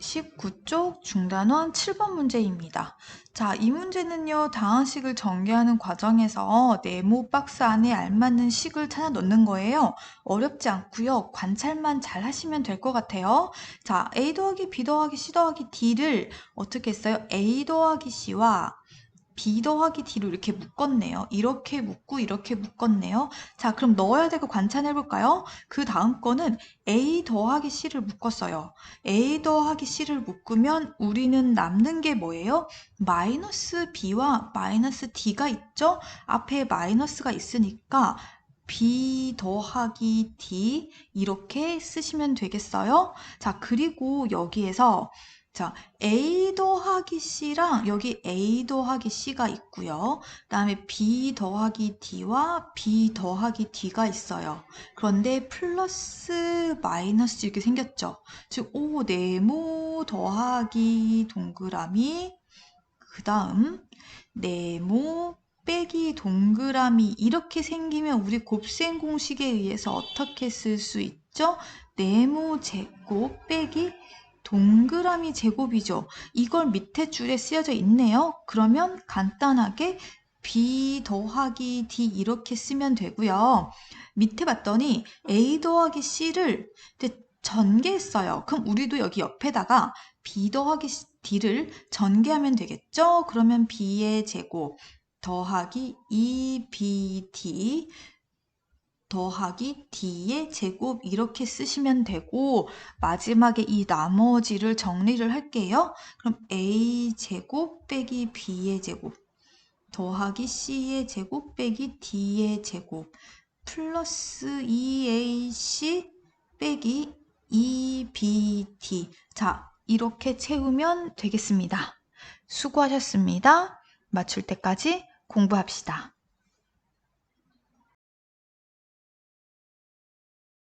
19쪽 중단원 7번 문제입니다. 자, 이 문제는요, 다항식을 전개하는 과정에서 네모 박스 안에 알맞는 식을 찾아 넣는 거예요. 어렵지 않고요. 관찰만 잘 하시면 될 것 같아요. 자, A 더하기 B 더하기 C 더하기 D를 어떻게 했어요? A 더하기 C와 B 더하기 D로 이렇게 묶었네요. 이렇게 묶고 이렇게 묶었네요. 자, 그럼 넣어야 될거 관찰해 볼까요? 그 다음 거는 A 더하기 C를 묶었어요. A 더하기 C를 묶으면 우리는 남는 게 뭐예요? 마이너스 B와 마이너스 D가 있죠? 앞에 마이너스가 있으니까 B 더하기 D 이렇게 쓰시면 되겠어요? 자, 그리고 여기에서 자, A 더하기 C랑 여기 A 더하기 C가 있고요. 그 다음에 B 더하기 D와 B 더하기 D가 있어요. 그런데 플러스 마이너스 이렇게 생겼죠. 즉, 오, 네모 더하기 동그라미 그 다음 네모 빼기 동그라미 이렇게 생기면 우리 곱셈 공식에 의해서 어떻게 쓸 수 있죠? 네모 제곱 빼기 동그라미 제곱이죠. 이걸 밑에 줄에 쓰여져 있네요. 그러면 간단하게 B 더하기 D 이렇게 쓰면 되고요. 밑에 봤더니 A 더하기 C를 전개했어요. 그럼 우리도 여기 옆에다가 B 더하기 D를 전개하면 되겠죠? 그러면 B의 제곱 더하기 2BD 더하기 D의 제곱 이렇게 쓰시면 되고 마지막에 이 나머지를 정리를 할게요. 그럼 A 제곱 빼기 B의 제곱 더하기 C의 제곱 빼기 D의 제곱 플러스 2AC 빼기 2BD 자 이렇게 채우면 되겠습니다. 수고하셨습니다. 맞출 때까지 공부합시다.